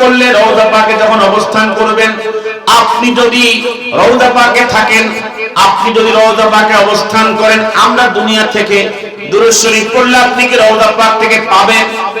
করলে যখন অবস্থান করবেন, আপনি যদি থাকেন, আপনি যদি অবস্থান করেন, আমরা দুনিয়া থেকে দূরে পড়লে আপনি কি রওজা পাক থেকে পাবেন?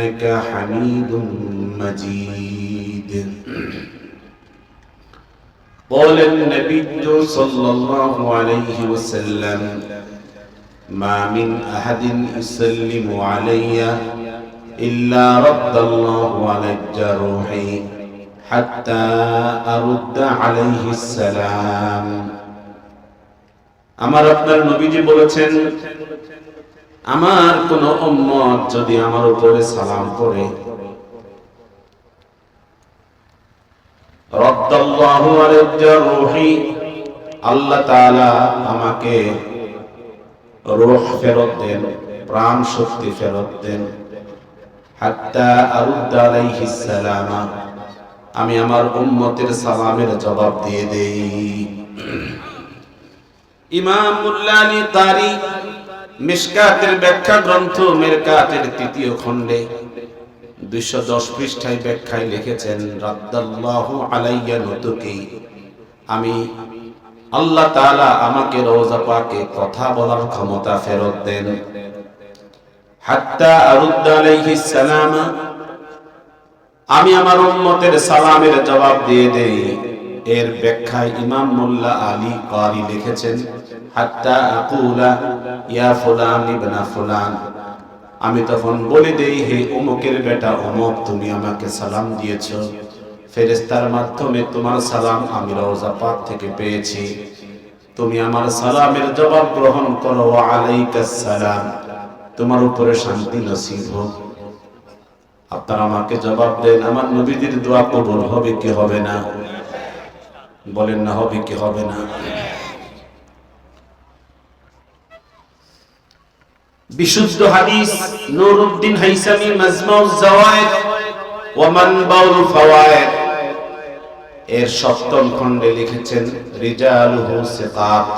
إنك حميد مجيد قال النبي صلى الله عليه وسلم ما من أحد يسلم علي إلا رد الله على الجروح حتى أرد عليه السلام আমার আপনার নবীজি বলেছেন আমার কোন উম্মত যদি আমার উপরে সালাম করে। আল্লাহ তাআলা আমাকে রূহ ফেরত দেন, প্রাণ শক্তি ফেরত দেন। হাত্তা আরুদ্দ আমি আমার উম্মতের সালামের জবাব দিয়ে দেই। ইমাম মুল্লানি তারি মিশকাতের ব্যাখ্যা গ্রন্থ মেরকাতের তৃতীয় খণ্ডে দুইশো দশ পৃষ্ঠায় ব্যাখ্যায় লিখেছেন, রাদ্দাল্লাহু আলাইয়া নতুকি। আমি আল্লাহ তাআলা আমাকে রোজা পাকে কথা বলার ক্ষমতা ফেরত দেন। হাত্তা আরুদ্দ সালাম, আমি আমার উম্মতের সালামের জবাব দিয়ে দেই। এর ব্যাখ্যায় ইমাম মোল্লা আলী কারি লিখেছেন হাত্তা আকুলা, ইয়া ফুলান ইবনা ফুলান। আমি তখন বলে দেই, হে অমুকের বেটা অমুক তুমি আমাকে সালাম দিয়েছ। ফেরেস্তার মাধ্যমে তোমার সালাম আমি রওজা পাক থেকে পেয়েছি। তুমি আমার সালামের জবাব গ্রহণ করো আলাইকাস সালাম। তোমার উপরে শান্তি নসিব হোক। আপনারা আমাকে জবাব দেন, আমার নবীদের দোয়া কবুল হবে কি হবে না? বলেন না, হবে কি হবে না? বিশুদ্ধ হাদিস নুরউদ্দিন হাইসামি মাজমাউজ জাওয়ায়েদ ওয়া মানবাউল ফাওয়ায়েদ। এর সপ্তম খণ্ডে লিখেছেন, রিজালুহু সিকাত।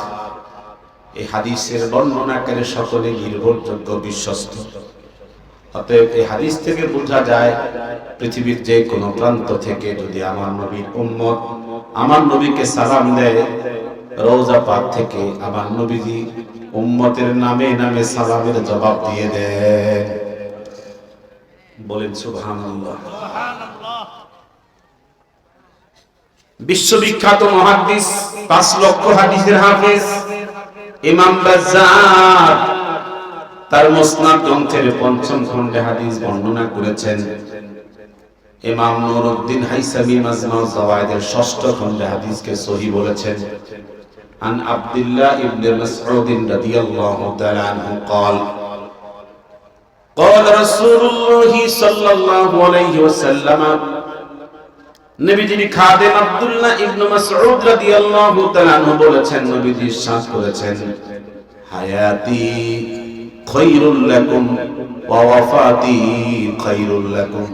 এই হাদিসের বর্ণনাকারী সকলে নির্ভরযোগ্য বিশ্বস্ত। অতএব এই হাদিস থেকে বোঝা যায়, পৃথিবীর যে কোনো প্রান্ত থেকে যদি আমার নবীর উম্মত আমার নবীকে সালাম দেয়, রওজা পাক থেকে আমার নবীজি উম্মতের নামে নামে সালামের জবাব দিয়ে দেয় বলেন, সুবহানাল্লাহ। বিশ্ববিখ্যাত মহাদ্দিস পাঁচ লক্ষ হাদিসের হাফেজ, ইমাম বাজ্জার তার মুসনাদ গ্রন্থের পঞ্চম খণ্ডে হাদিস বর্ণনা করেছেন। ইমাম নুরউদ্দিন হাইসামি মাজমাউ জাওয়ায়েদের ষষ্ঠ খণ্ডে হাদিসকে সহি বলেছেন। عن عبد الله بن مسعود رضي الله تعالى عنه قال قال رسول الله صلى الله عليه وسلم নবীজি খাদেম আব্দুল্লাহ ইবনে মাসউদ রাদিয়াল্লাহু তাআলা আনহু বলেছেন নবীজি ইরশাদ করেছেন হায়াতি খৈরুল লাকুম ওয়া ওয়াফাতি খৈরুল লাকুম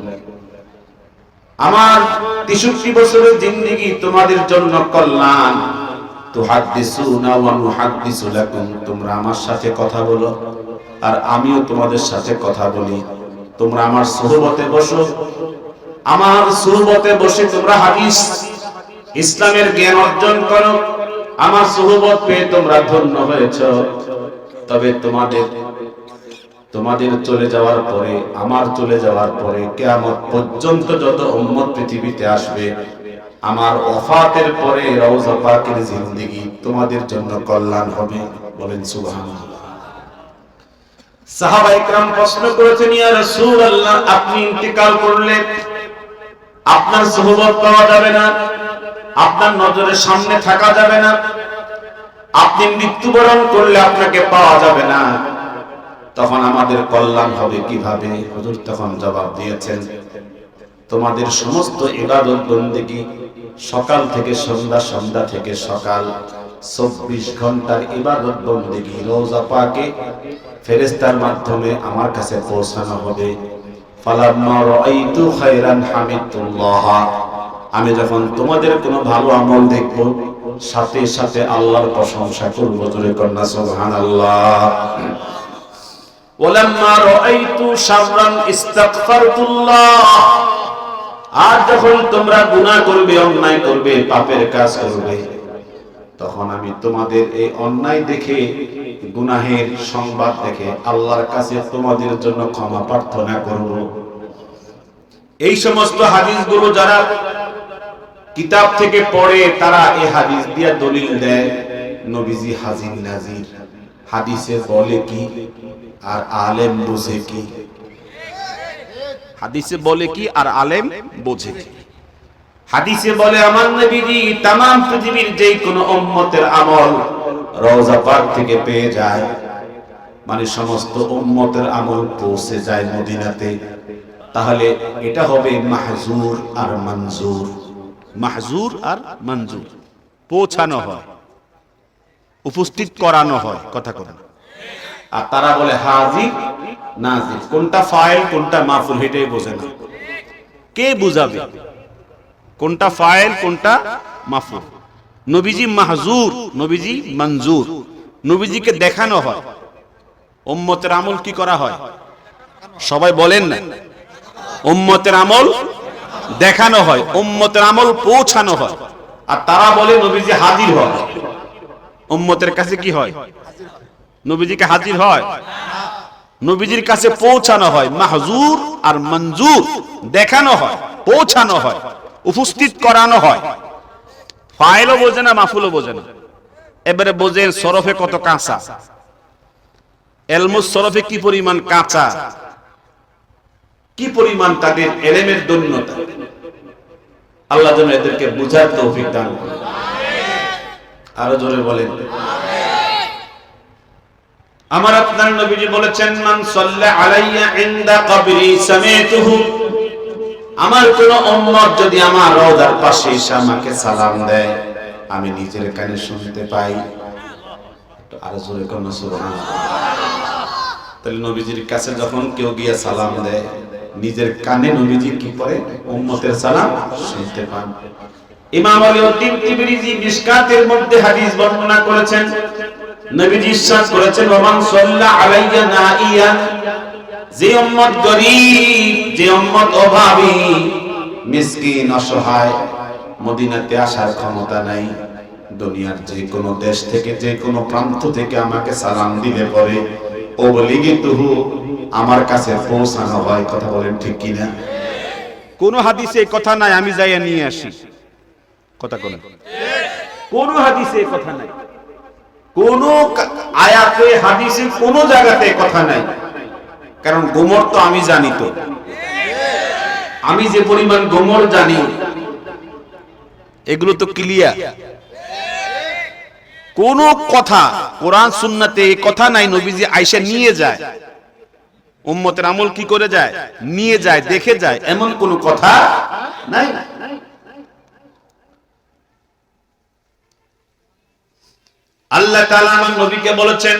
আমার 63 বছরের জিন্দেগি তোমাদের জন্য কল্যাণ তুহাদ্দিসুনা ওয়া নুহাদ্দিসু তোমরা আমার সাথে কথা বলো, আর আমিও তোমাদের সাথে কথা বলি। তোমরা আমার সুহবতে বসো। আমার সুহবতে বসে তোমরা হাদিস, ইসলামের জ্ঞান অর্জন করো। আমার সুহবত পেয়ে তোমরা ধন্য হয়েছ। তবে তোমাদের তোমাদের চলে যাওয়ার পরে, আমার চলে যাওয়ার পরে, কেয়ামত পর্যন্ত যত উম্মত পৃথিবীতে আসবে আমার ওফাতের পরে রওজা পাকের জিন্দেগি তোমাদের জন্য কল্যাণ হবে। বলেন সুবহানাল্লাহ। সাহাবা ইকরাম প্রশ্ন করেছেন, ইয়া রাসূলুল্লাহ, আপনি ইন্তেকাল করলে আপনার সুহবত পাওয়া যাবে না, আপনার নজরের সামনে থাকা যাবে না, আপনি মৃত্যুবরণ করলে আপনাকে পাওয়া যাবে না। তখন আমাদের কল্যাণ হবে কীভাবে? হুজুর তখন জবাব দিয়েছেন, তোমাদের সমস্ত ইবাদত বন্দেগী সকাল থেকে সন্ধ্যা সন্ধ্যা থেকে সকাল। চব্বিশ ঘণ্টার ইবাদত বন্দেগী রোজা পাকে ফেরেস্তার মাধ্যমে আমার কাছে পৌঁছানো হবে। আমি যখন তোমাদের কোনো ভালো আমল দেখব, সাথে সাথে আল্লাহর প্রশংসা করব, জোরে কন্যা সুবহানাল্লাহ। ওলাম্মা রাআইতু শাররান ইস্তাগফারতুল্লাহ। আর যখন তোমরা গুনাহ করবে, অন্যায় করবে, পাপের কাজ করবে, তখন আমি তোমাদের এই অন্যায় দেখে, গুনাহের সংবাদ দেখে আল্লাহর কাছে তোমাদের জন্য ক্ষমা প্রার্থনা করব। এই সমস্ত হাদিসগুলো যারা কিতাব থেকে পড়ে, তারা এই হাদিস দিয়া দলিল দেয়, নবীজি হাজির নাজির। হাদিসে বলে কি? আর আলেম বুঝে কি? হাদিসে বলে কি আর আলেম বোঝে কি? হাদিসে বলে আমার নবীজি তাম পৃথিবীর যে কোনো উম্মতের আমল রওজা পাক থেকে পেয়ে যায়। মানে সমস্ত উম্মতের আমল পৌঁছে যায় মদিনাতে। তাহলে এটা হবে মাহজুর আর মঞ্জুর মাহজুর আর মঞ্জুর পৌঁছানো হয়। উপস্থিত করানো হয়। কথা কথা আর তারা বলে হাজির নাজির কোনটা ফাইল, কোনটা মাফুল হেটাই বোঝে না। কে বুঝাবে? কোনটা ফাইল, কোনটা মাফুল নবীজি মাহজুর, নবীজি মঞ্জুর। নবীজিকে দেখানো হয়। উম্মতের আমল কি করা হয়? সবাই বলেন না। উম্মতের আমল দেখানো হয়, উম্মতের আমল পৌঁছানো হয়। আর তারা বলে নবীজি হাজির হয় উম্মতের কাছে কি হয়? নবীজিকে হাজির হয়। নবীজির কাছে পৌঁছানো হয়, মাহজুর আর মঞ্জুর দেখানো হয়, পৌঁছানো হয়, উপস্থিত করানো হয়। ফাইলও বোঝে না, মাফুলও বোঝে না। এবারে বোঝেন সরফে কত কাঁচা। এলমুস সরফে কি পরিমাণ কাঁচা? কি পরিমাণ তাদের এলেমের দন্যতা? আল্লাহ যেন এদেরকে বুঝার তৌফিক দান করেন। আরও জোরে বলেন। আমার আপনার নবীজি বলেছেন, মান সাল্লা আলাইয়া ইনদা কবরি সামিতুহু। আমার কোন উম্মত যদি আমার রওজার পাশে এসে আমাকে সালাম দেয়, আমি নিজের কানে শুনতে পাই। আরও জোরে কোন সুবহানাল্লাহ। তাহলে নবীজির কাছে যখন কেউ গিয়ে সালাম দেয়, নিজের কানে নবীজি কি করে? উম্মতের সালাম শুনতে পান। ইমাম আলী উদ্দিন তিবরিজি মিশকাতের মধ্যে হাদিস বর্ণনা করেছেন নবীজি ইরশাদ করেছেন ওমান সাল্লা আলাইয়া নাইয়ান যে উম্মত গরিব যে উম্মত অভাবী মিসকিন অসহায় মদিনাতে আসার ক্ষমতা নাই। দুনিয়ার যে কোনো দেশ থেকে যে কোনো প্রান্ত থেকে আমাকে সালাম দিলে পরে ও বলি কিন্তু আমার কাছে পৌঁছানো হয়। কথা বলেন ঠিক কিনা? কোন হাদিসে কথা নাই আমি যাইয়া নিয়ে আসি। কথা বলেন কোন হাদিসে কথা নাই। কোন আয়াতে, হাদিসে কোন জায়গাতে কথা নাই। কারণ গোমর তো আমি জানি তো। আমি যে পরিমাণ গোমর জানি, এগুলো তো ক্লিয়ার। কোন কথা, কোরআন, সুন্নাতে কথা নাই, নবীজি আইসা নিয়ে যায়। উম্মতের আমল কি করে যায়? নিয়ে যায়, দেখে যায়, এমন কোন কথা নাই। আল্লাহ তাআলা আমার নবীকে বলেছেন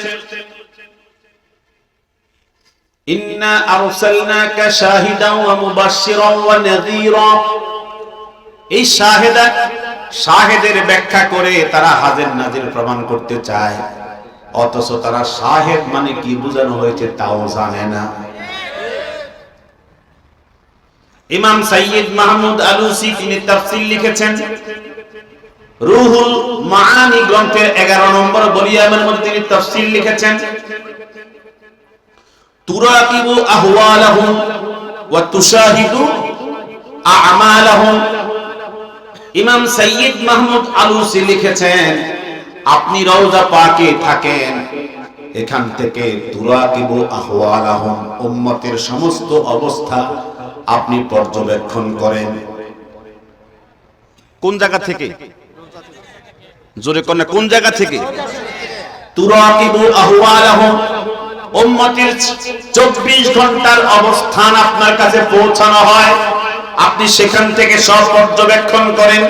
প্রমাণ করতে চায়। অথচ তারা মানে কি বোঝানো হয়েছে তাও জানে না। ইমাম সাইয়্যিদ মাহমুদ আলুসি তিনি তাফসীর লিখেছেন রুহুল মাআনি গ্রন্থের 11 নম্বর মধ্যে তিনি লিখেছেন, তুরাকিবু ওয়া তুশাহিদু ইমাম মাহমুদ আলুসি লিখেছেন, আপনি রওজা পাকে থাকেন, এখান থেকে তুরাকিবু আহওয়ালাহুম, উম্মতের সমস্ত অবস্থা আপনি পর্যবেক্ষণ করেন। কোন জায়গা থেকে? জোরে কন্যা, কোন জায়গা থেকে? 24 ঘণ্টার অবস্থান আপনার কাছে পৌঁছানো হয়। আপনি সেখান থেকে সব পর্যবেক্ষণ করেন।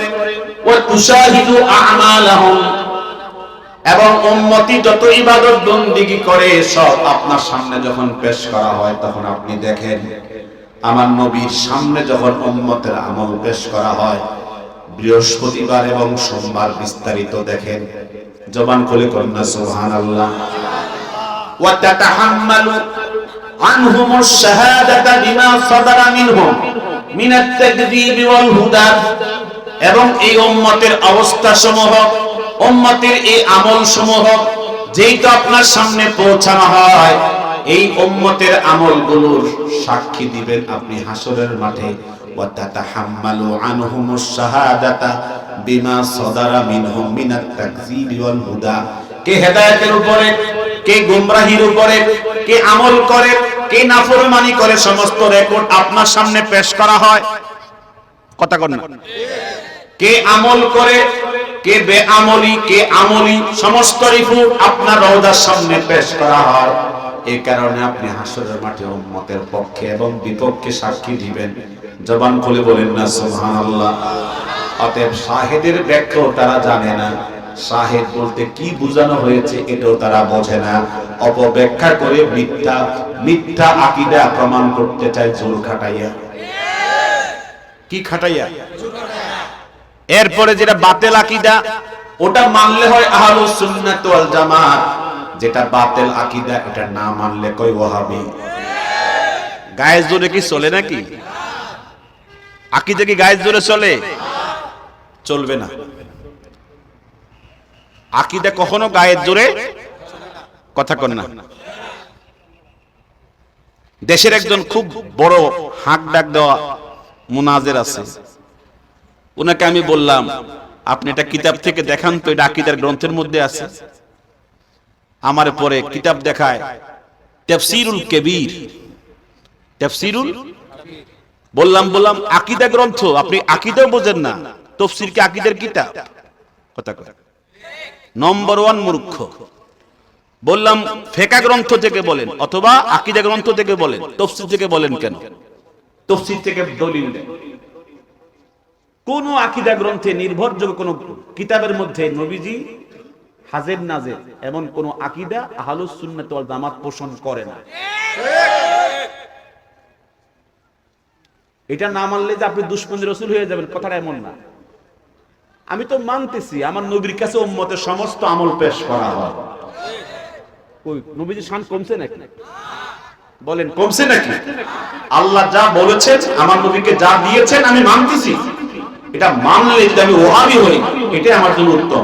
এবং উম্মতি যত ইবাদত বন্দিগি করে, সব আপনার সামনে যখন পেশ করা হয়, তখন আপনি দেখেন, আমার নবীর সামনে যখন উম্মতের আমল পেশ করা হয় বৃহস্পতিবার এবং সোমবার বিস্তারিত দেখেন জবান খুলে কন্যা সুবহানাল্লাহ وتتحمل عنهم الشهادة بما صدر منهم من التكذيب والهدى এবং এই উম্মতের অবস্থা সমূহ উম্মতের এই আমল সমূহ যেই তো আপনার সামনে পৌঁছানো হয় এই উম্মতের আমলগুলোর সাক্ষী দিবেন আপনি হাসরের মাঠে। আনহুমুস শাহাদাতা বিমা সাদারা মিনহুম মিনাত তাকযীবি ওয়াল হুদা। কে হেদায়েতের উপরে, কে গুমরাহির উপরে, কে আমল করে, কে নাফরমানি করে সমস্ত রেকর্ড আপনার সামনে পেশ করা হয়। কথা কন না। কে আমল করে, কে বেআমলি, কে আমলি, সমস্ত রিপোর্ট আপনার রওজার সামনে পেশ করা হয়। এই কারণে আপনি হাসরের মাঠে উম্মতের পক্ষে এবং বিপক্ষে সাক্ষী দিবেন। জবান খুলে বলেন না, সুবহানাল্লাহ। অতএব শাহেদের ব্যাখ্যাও তারা জানে না। শাহেদ বলতে কি বোঝানো হয়েছে এটাও তারা বোঝে না। অপব্যাখ্যা করে মিথ্যা মিথ্যা আকীদা প্রমাণ করতে চায় জোর খাটাইয়া। কি খাটাইয়া? এরপরে যেটা বাতেল আকিদা, ওটা মানলে হয় আহলুস সুন্নাত ওয়াল জামাত। যেটা বাতিল আকীদা, এটা না মানলে কই ওয়াহাবি গায়ের জোরে কি চলে নাকি? আকিদা কি গায়ের জোরে চলে? চলবে না। আকিদা কখনো গায়ের জোরে কথা কন না। দেশের একজন খুব বড় হাঁক ডাক দেওয়া মুনাজের আছে। ওনাকে আমি বললাম, আপনি এটা কিতাব থেকে দেখান তো, এটা আকিদার গ্রন্থের মধ্যে আছে। আমার পরে কিতাব দেখায়। তেফসিরুল কবির। তেফসিরুল? বললাম বললাম, আকিদা গ্রন্থ, আপনি আকিদাও বোঝেন না। তফসির কি আকিদার কিতাব? কথা কয়। নম্বর ওয়ান মূর্খ। বললাম, ফেকা গ্রন্থ থেকে বলেন, অথবা আকিদা গ্রন্থ থেকে বলেন, তফসির থেকে বলেন কেন? তফসির থেকে দলিল কোন আকিদা গ্রন্থে নির্ভরযোগ্য কোন কিতাবের মধ্যে নবীজি হাজের নাজের, এমন কোন আকিদা আহলুস সুন্নাত ওয়াল জামাত পোষণ করে না। এটা না মানলে যে আপনি দুশ্মন রসুল হয়ে যাবেন, কথাটা এমন না। আমি তো মানতেছি, আমার নবীর কাছে উম্মতের সমস্ত আমল পেশ করা হয়। ওই নবীজি শান কমছে নাকি? বলেন, কমছে নাকি? আল্লাহ যা বলেছেন, আমার নবীকে যা দিয়েছেন, আমি মানতেছি। এটা মানলে যদি আমি ওহাবি হই, এটাই আমার জন্য উত্তম।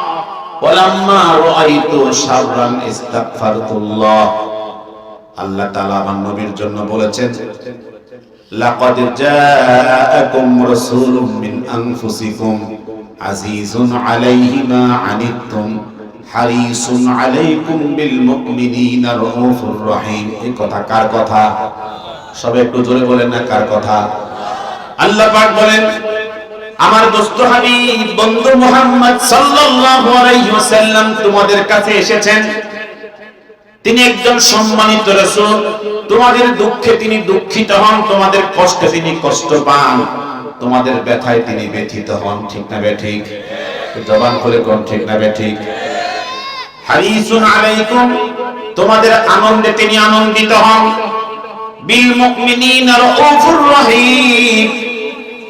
আল্লাহ আমার নবীর জন্য বলেছেন কথা কার কথা? সবাই একটু জোরে বলেন না কার কথা? আল্লাহ পাক বলেন আমার দোস্ত হাবিব, বন্ধু মোহাম্মদ সাল্লাল্লাহু আলাইহি ওয়াসাল্লাম তোমাদের কাছে এসেছেন। তিনি একজন সম্মানিত রাসূল। তোমাদের দুঃখে তিনি দুঃখিত হন, তোমাদের কষ্টে তিনি কষ্ট পান। তোমাদের ব্যথায় তিনি ব্যথিত হন, ঠিক না বেঠিক জবান করে কোন ঠিক না বেঠিক হারিসুন আলাইকুম, তোমাদের আনন্দে তিনি আনন্দিত হন। বিল মুমিনিনা রাউফুর রহিম।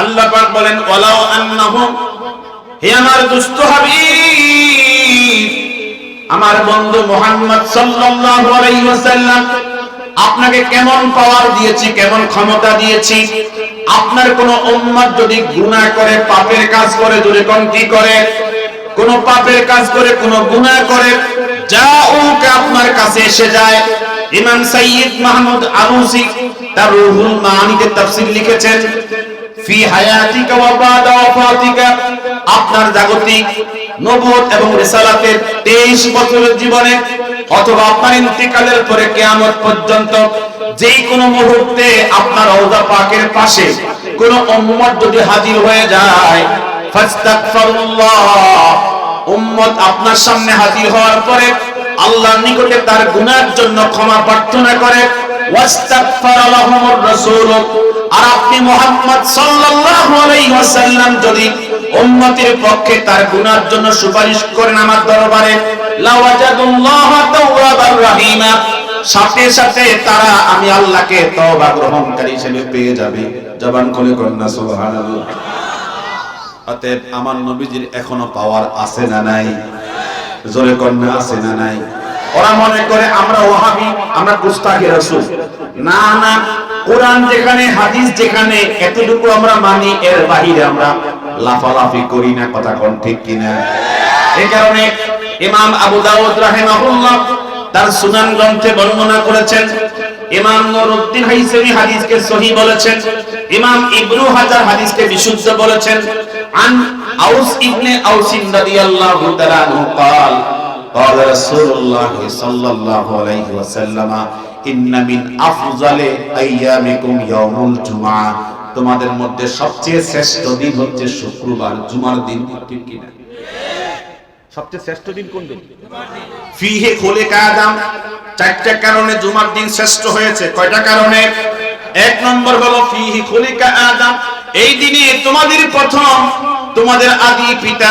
আল্লাহ পাক বলেন, ওয়ালাউ আন্নাহুম হে আমার দুস্থ হাবিব, আমার বন্ধু মোহাম্মদ সাল্লাল্লাহু আলাইহি ওয়াসাল্লাম, আপনাকে কেমন পাওয়ার দিয়েছি, কেমন ক্ষমতা দিয়েছি? আপনার কোন উম্মত যদি গুনাহ করে, পাপের কাজ করে যদি কোন কি করে, কোন পাপের কাজ করে, কোন গুনাহ করে যা ওকে আপনার কাছে এসে যায়। ইমাম সাইয়্যিদ মাহমুদ আলুসি তার রুহুল মানিতে তাফসীর লিখেছেন ফি হায়াতিকা ওয়া বাদা ওয়াফাতিকা। আপনার জাগতিক নবুয়ত এবং রিসালাতের 23 বছরের জীবনে অথবা আপনার ইন্তিকালের পরে কিয়ামত পর্যন্ত যেই কোনো মুহূর্তে আপনার রওজা পাকের পাশে কোন উম্মত যদি হাজির হয়ে যায়, ফাস্তাগফিরুল্লাহ। উম্মত আপনার সামনে হাজির হওয়ার পরে আল্লাহর নিকটে তার গুনাহের জন্য ক্ষমা প্রার্থনা করে আর আপনি মুহাম্মদ সাল্লাল্লাহু আলাইহি ওয়াসাল্লাম যদি উম্মতের পক্ষে তার জন্য সুপারিশ করেন আমার দরবারে তাওয়াবার রহিমা, সাথে সাথে তারা আমি আল্লাহকে তওবা গ্রহণকারী হিসেবে পেয়ে যাবে। জবান খুলে কন্যা সুবহানাল্লাহ। অতএব আমার নবীজির এখনও পাওয়ার আছে না নাই? জোরে কন্যা আছে না নাই? ওরা মনে করে আমরা ওহাবি আমরা গুস্তাখি রাসূল না না কোরআন যেখানে হাদিস যেখানে এতটুকু আমরা মানি এর বাহিরে আমরা লাফালাফি করি না কথা কোন ঠিক কিনা এই কারণে ইমাম আবু দাউদ রাহিমাহুল্লাহ তার সুনান গ্রন্থে বর্ণনা করেছেন ইমাম নুরউদ্দিন হাইসামি হাদিসকে সহিহ বলেছেন ইমাম ইবনু হাজার হাদিসকে বিশুদ্ধ বলেছেন আন আউস ইবনে আউসিন রাদিয়াল্লাহু তাআলা আনহু قال قال رسول الله صلى الله عليه وسلم ان من افضل ايامكم يوم الجمعه তোমাদের মধ্যে সবচেয়ে শ্রেষ্ঠ দিন হচ্ছে শুক্রবার জুমার দিন ঠিক কিনা সবচেয়ে শ্রেষ্ঠ দিন কোন দিন ফিহে খোলে কাদাম চারটা কারণে জুমার দিন শ্রেষ্ঠ হয়েছে কয়টা কারণে এক নম্বর হলো ফিহি খলিকা আদম এই দিনে তোমাদের প্রথম তোমাদের আদি পিতা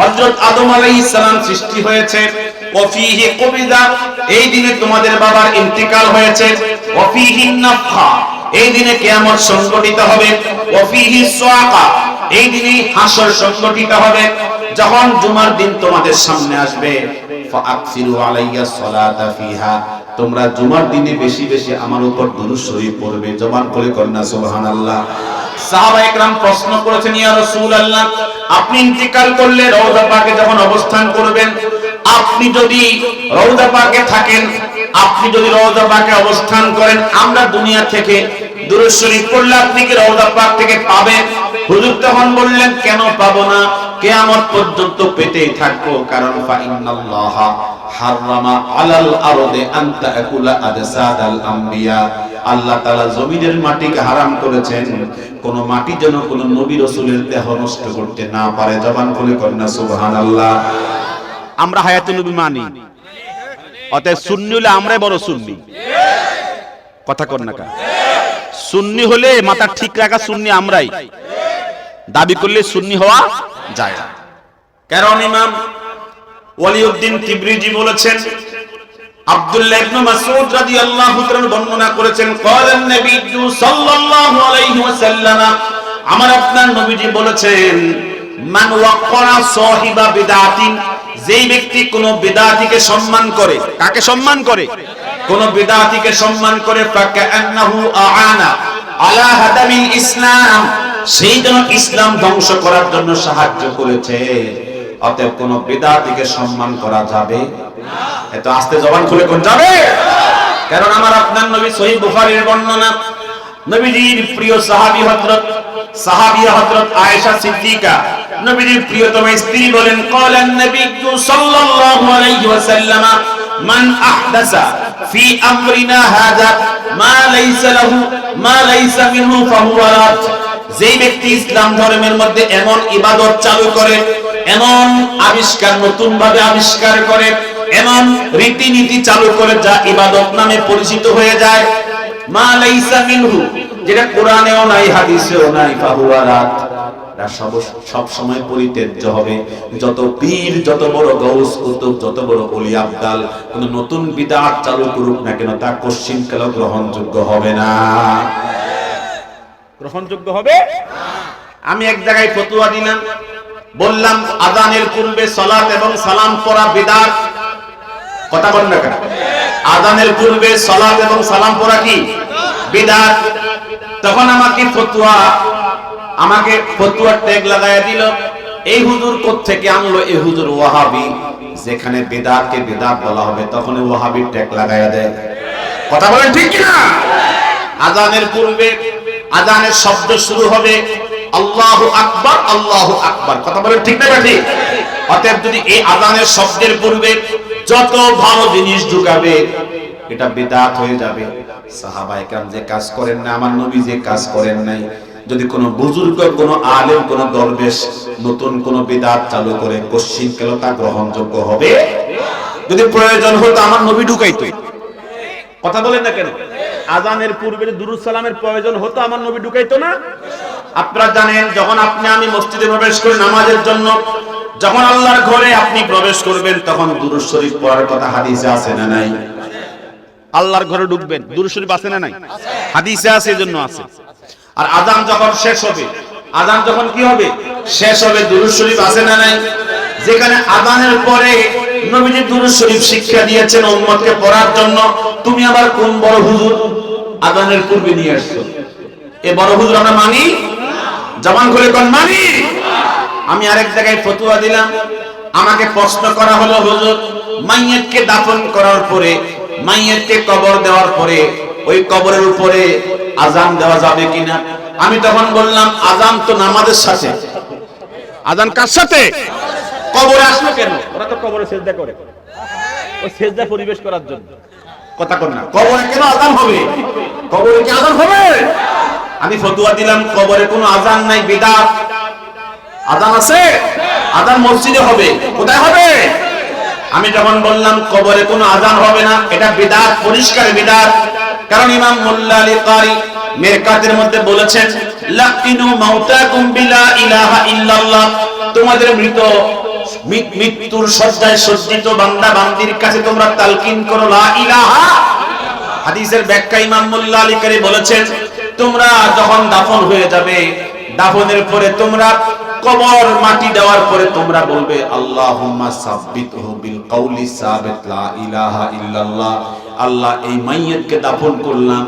হযরত আদম আলাইহিস সালাম সৃষ্টি হয়েছে। ওয়াফিহি কবিদা, এই দিনে তোমাদের বাবার ইন্তিকাল হয়েছে। ওয়াফিহি নাফখা, এই দিনে কিয়ামত সংগঠিত হবে। ওয়াফিহি সুআকা এই দিনে হাসর সংগঠিত হবে। যখন জুমার দিন তোমাদের সামনে আসবে। ফাকসিরু আলাইয়া সালাতা ফিহা, তোমরা জুমার দিনে বেশি বেশি আমার উপর দুরূদ শরীফ পড়বে। জবান করে কন্যা সুবহানাল্লাহ। আপনি করলে যদি রওজা থাকেন, আপনি যদি অবস্থান করেন, আমরা দুনিয়া থেকে শরীফ পড়লে আপনি কি রওজা থেকে পাবেন? হুজুর তখন বললেন, কেন পাবো না? কিয়ামত পর্যন্ত পেতেই থাকব, কারণ ফা ইন্নাল্লাহ হারামা আলাল আরদে আন তাকুলা আদসাদাল আম্বিয়া। আল্লাহ তাআলা জমিনের মাটিকে হারাম করেছেন। কোন মাটি যেন কোন নবী রাসূলের দেহ নষ্ট করতে না পারে। জবান খুলে কন্যা সুবহানাল্লাহ। আমরা হায়াতুন নবী মানি। অতএব সুন্নি হলে আমরাই বড় সুন্নি। কথা কর না সুন্নি হলে মাথা ঠিক রাখা সুন্নি আমরাই। দাবি করলে সুন্নি হওয়া যায় না। কারণ ইমাম ওয়ালিউদ্দিন তিবরিজি বলেছেন যেই সম্মান করে, কাকে সম্মান করে কোন বিদআতিকে সম্মান করে আলা ইসলাম সেই জন্য ইসলাম ধ্বংস করার জন্য সাহায্য করেছে। অতএব কোন বিদআতিকে সম্মান করা যাবে এত আস্তে জবান খুলে কোন যাবে? কারণ আমার আপনার নবী সহিহ বুখারীর বর্ণনা, নবীজির প্রিয় সাহাবী হযরত সাহাবিয়া হযরত আয়েশা সিদ্দিকা, নবীজির প্রিয়তম স্ত্রী বলেন ক্বালান নবী সাল্লাল্লাহু আলাইহি ওয়াসাল্লাম, মান আহদাসা ফি আমরিনা হাযা, মা লাইসা লাহু, মা লাইসা মিনহু ফাহুয়া রাদ। যেই ব্যক্তি ইসলাম ধর্মের মধ্যে এমন ইবাদত চালু করে, এমন আবিষ্কার নতুন ভাবে আবিষ্কার করে, এমন রীতিনীতি চালু করে যা ইবাদত নামে পরিচিত হয়ে যায়, মা লাইসা মিনহু, যেটা কোরআনেও নাই, হাদিসেও নাই, ফাহুয়া এটা সব সময় পরিত্যাজ্য হবে। যত পীর, যত বড় গৌস কুতুব, যত বড় অলি আবদাল, কোন নতুন বিদআত চালু করুক না কেন, তা কোশ্চিন কাল গ্রহণযোগ্য হবে না। গ্রহণযোগ্য হবে? আমি এক জায়গায় ফতুয়া দিলাম। বললাম, আজানের পূর্বে সালাত এবং সালাম পড়া বিদআত কথা বল না কেন? আজানের পূর্বে সালাত এবং সালাম পড়া কি? বিদআত তখন আমাকে ফতুয়া, আমাকে ফতুয়ার ট্যাগ লাগাইয়া দিল। এই হুজুর থেকে আনলো? এই হুজুর ওয়াহাবি। যেখানে বেদাতকে বেদাত বলা হবে তখন এই ওয়াহাবির ট্যাগ লাগাইয়া দেয়। কথা বলেন ঠিক কিনা? আজানের পূর্বে আজানের শব্দ শুরু হবে, আল্লাহ আকবার আল্লাহ আকবার। কথা বলেন ঠিক না ঠিক অতএব যদি এই আজানের শব্দের পূর্বে যত ভালো জিনিস ঢুকাবে, এটা বেদাত হয়ে যাবে। সাহাবায়ে যে কাজ করেন না, আমার নবী যে কাজ করেন নাই। যদি কোনো বুজুর্গ, কোনো আলেম, কোনো দরবেশ নতুন কোনো বিদাত চালু করে, কশ্চিন কেন তা গ্রহণযোগ্য হবে? যদি প্রয়োজন হতো, আমার নবী ঢুকাইতো। কথা বলেন না কেন? আজানের পূর্বে সালামের প্রয়োজন হতো, আমার নবী ঢুকাইতো না। আপনারা জানেন, যখন আপনি আমি মসজিদে প্রবেশ করি নামাজের জন্য, যখন আল্লাহর ঘরে আপনি প্রবেশ করবেন, তখন দুরূদ শরীফ পড়ার কথা হাদিসে আছে না নাই? আল্লাহর ঘরে ঢুকবেন, দুরুদ শরীফ আছে না নাই? হাদিসে আছে, এজন্য আছে। আর আজান যখন শেষ হবে, আজান যখন কি হবে? শেষ হবে, দুরূদ শরীফ আছে না নাই? যেখানে আজানের পরে নবীজি দুরূদ শরীফ শিক্ষা দিয়েছেন উম্মতকে পড়ার জন্য। তুমি আবার কোন বড় হুজুর? আজানের পূর্বে নিয়ে আসছো। এ বড় হুজুর আমরা মানি? জবান খুলে কোন মানি? আমি আরেক জায়গায় ফতুয়া দিলাম। আমাকে প্রশ্ন করা হলো, হুজুর, মাইয়েতকে দাফন করার পরে, মাইয়েতকে কবর দেওয়ার পরে, ওই কবরের উপরে আজান দেওয়া যাবে কিনা? আমি তখন বললাম, আজান তো নামাজের সাথে। আজান কার সাথে? কবরে আসলো কেন? ওরা তো কবরে সেজদা করে। ওই সেজদা পরিবেশ করার জন্য। কথা কর না। কবরে কেন আজান হবে? কবরে কি আজান হবে? আমি ফতুয়া দিলাম কবরে কোনো আজান নাই বিদাত। আজান আছে? আজান মসজিদে হবে। কোথায় হবে? আমি যখন বললাম কবরে কোনো আজান হবে না এটা বিদাত পরিষ্কার বিদাত। কারণ ইমাম মোল্লা আলী কারি মেরকাতের মধ্যে বলেছেন লাকিনু মাউতাকুম বিলা ইলাহা ইল্লাল্লাহ। তোমাদের মৃত মৃত্যুর শয্যায় সজ্জিত বান্দা বান্দির কাছে তোমরা তালকিন করো, লা ইলাহা। হাদিসের ব্যাখ্যা ইমাম মোল্লা আলী কারি বলেছেন, তোমরা যখন দাফন হয়ে যাবে, দাফনের পরে তোমরা কবর মাটি দেওয়ার পরে তোমরা বলবে, আল্লাহুম্মা সাব্বিতহু বিল কওলি সাবিত, লা ইলাহা ইল্লাল্লাহ। আল্লাহ এই মাইয়াতকে দাফন করলাম,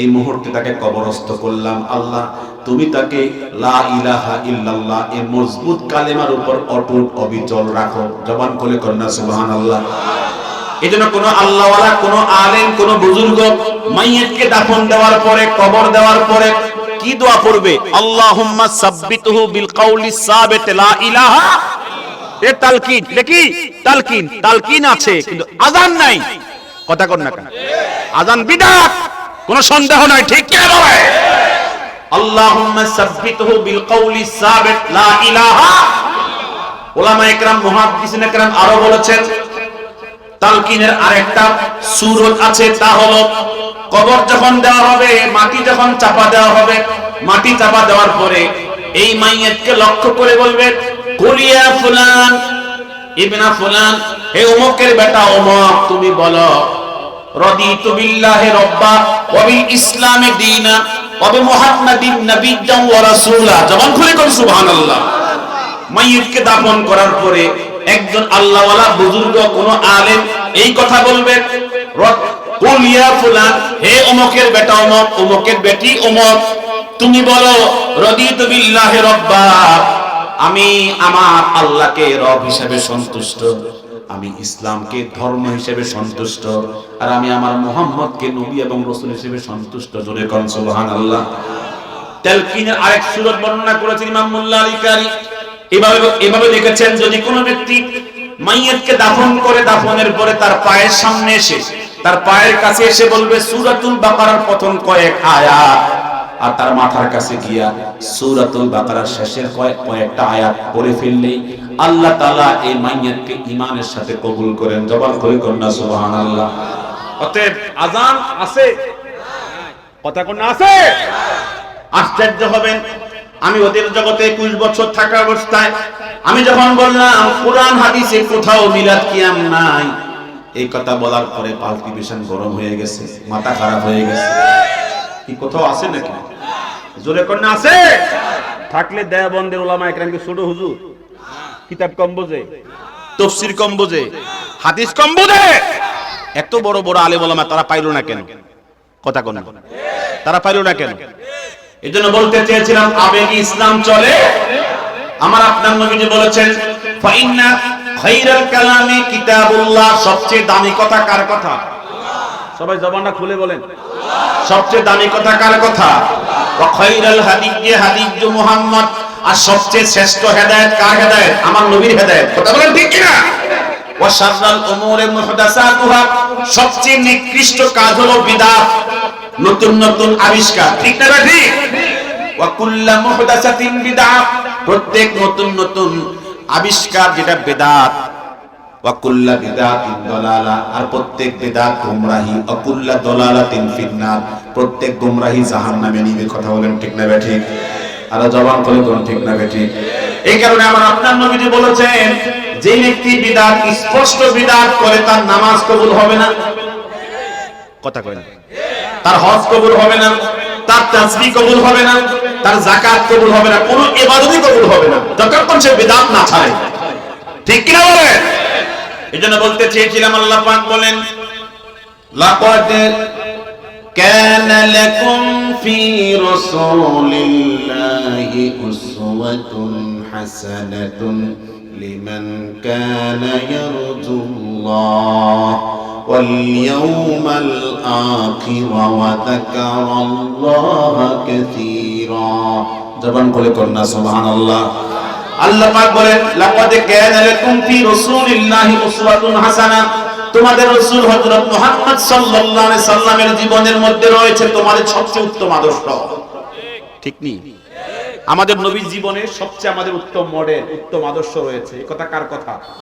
এই মুহূর্তে তাকে কবরস্থ করলাম। আল্লাহ তুমি তাকে লা ইলাহা ইল্লাল্লাহ এই মজবুত কালেমার উপর অটুট অবিচল রাখো। জবান করে কন্যা সুবহানাল্লাহ। এই জন্য কোন আল্লাহওয়ালা, কোন আলেম, কোন বুজুর্গ মাইয়েতকে দাফন দেওয়ার পরে, কবর দেওয়ার পরে কি দোয়া পড়বে? আল্লাহুম্মা সাব্বিতহু বিল কওলি সাবিত, লা ইলাহা এ তালকিন, দেখি, তালকিন তালকিন আছে, কিন্তু আজান নাই। কথা কর না কেন? আজান বিদাত, কোনো সন্দেহ নাই, ঠিক কি হবে আরও বলেছেন, তালকিনের আরেকটা সুরত আছে, তা হলো কবর যখন দেওয়া হবে, মাটি যখন চাপা দেওয়া হবে, মাটি চাপা দেওয়ার পরে এই মাইয়াতকে লক্ষ্য করে বলবে কুলিয়া ফুলান হে বেটা তুমি বলো, রদিতু ইসলামি দীনা। ওয়া ওয়া রাসূলা? জবান খুলে সুবহানাল্লাহ। দাফন করার পরে একজন আল্লাহওয়ালা বুজুর্গ, কোন আলেম এই কথা বলবে র- কুল ইয়া ফুলান, হে অমকের বেটা অমক, অমকের বেটি অমক, তুমি বলো, রদিতু বিল্লাহি রব্বা, আমি আমার আল্লাহকে রব হিসেবে সন্তুষ্ট। আমি ইসলামকে ধর্ম হিসেবে সন্তুষ্ট, আর আমি আমার মোহাম্মদকে নবী এবং রসুল হিসেবে সন্তুষ্ট। জোরে কন, সুবহানাল্লাহ। তেলকিনের আরেক সুরত বর্ণনা করেছেন ইমাম মোল্লা আলী কারি। এভাবে এভাবে লিখেছেন যদি কোনো ব্যক্তি মাইয়াতকে দাফন করে, দাফনের পরে তার পায়ের সামনে এসে, তার পায়ের কাছে এসে বলবে, সূরাতুল বাকারার প্রথম কয়েক আয়াত আর তার মাথার কাছে গিয়া সূরাতুল বাকারার শেষের কয়েক কয়েকটা আয়াত পড়ে ফেললেই আল্লাহ তাআলা এই মাইয়াতকে ঈমানের সাথে কবুল করেন। জবান করে কন্যা সুবহানাল্লাহ। অতএব আজান আছে? কথা কোন আছে? আশ্চর্য হবেন। আমি ওদের জগতে একুশ বছর থাকা অবস্থায় আমি যখন বললাম, কোরআন হাদিসে কোথাও মিলাদ কিয়াম নাই, এই কথা বলার পরে পাল্টি ভীষণ গরম হয়ে গেছে, মাথা খারাপ হয়ে গেছে। কি কোথাও আছে নাকি? জোরে কোন আছে? থাকলে দেয়াবন্দের ওলামা একরামকে ছোট হুজুর। কিতাব কম বোঝে। তফসির কম বোঝে হাদিস কম বোঝে। এত বড় বড় আলেম ওলামা তারা পাইলো না কেন? কথা কোন তারা পাইলো না কেন? এই জন্য বলতে চেয়েছিলাম আবেগী ইসলাম চলে। আমার আপনার নবীজি বলেছেন ফাইন্না খাইরাল কালামে কিতাবুল্লাহ। সবচেয়ে দামি কথা কার কথা? সবাই জবানটা খুলে বলেন। সবচেয়ে দামি কথা কার কথা? ওয়া খাইরাল হাদিয়ে মুহাম্মদ। আর সবচেয়ে শ্রেষ্ঠ হেদায়েত কার হেদায়েত? আমার নবীর হেদায়েত। কথা বলেন ঠিক কি না ওয়া শাররাল মুহদাসাতুহা। সবচেয়ে নিকৃষ্ট কাজ হলো বিদআত নতুন নতুন আবিষ্কার। ঠিক না ভাই? ঠিক ওয়া কুল্লা মুহদাসাতিন বিদআ প্রত্যেক নতুন নতুন আবিষ্কার যেটা বেদাত। ওয়াকুল্লা বিদাতিন দলালা, আর প্রত্যেক বিদাত গুমরাহি অকুল্লা দলালাতিন ফিন্নার, প্রত্যেক গুমরাহি জাহান্নামে নিবে, কথা বলেন ঠিক না বেঠি? আর জবান করে কোন ঠিক না বেঠি? এই কারণে আমার আপনার নবীজি বলেছেন, যে ব্যক্তি বিদাত, স্পষ্ট বিদাত করে, তার নামাজ কবুল হবে না। কথা কয় না তার হজ কবুল হবে না, তার তাসবিহ কবুল হবে না, তার যাকাত কবুল হবে না, কোনো ইবাদতই কবুল হবে না, যতক্ষণ সে বিদাত না ছাড়ে। ঠিক কি না বলেন? এই জন্য বলতে চেয়েছিলাম আল্লাহ পাক বলেন লাকাদ كان لكم في رسول الله أسوة حسنة لمن كان يرجو الله واليوم الآخر وذكر الله كثيرا জবান করে করনা সুবহানাল্লাহ আল্লাহ পাক লাকাদ রাসূলিল্লাহি উসওয়াতুন হাসানা। তোমাদের রাসূল হযরত মুহাম্মদ সাল্লাল্লাহু আলাইহি সাল্লামের জীবনের মধ্যে রয়েছে তোমাদের সবচেয়ে উত্তম আদর্শ। ঠিক নি? আমাদের নবীর জীবনে সবচেয়ে আমাদের উত্তম মডেল উত্তম আদর্শ রয়েছে। কথা কার কথা?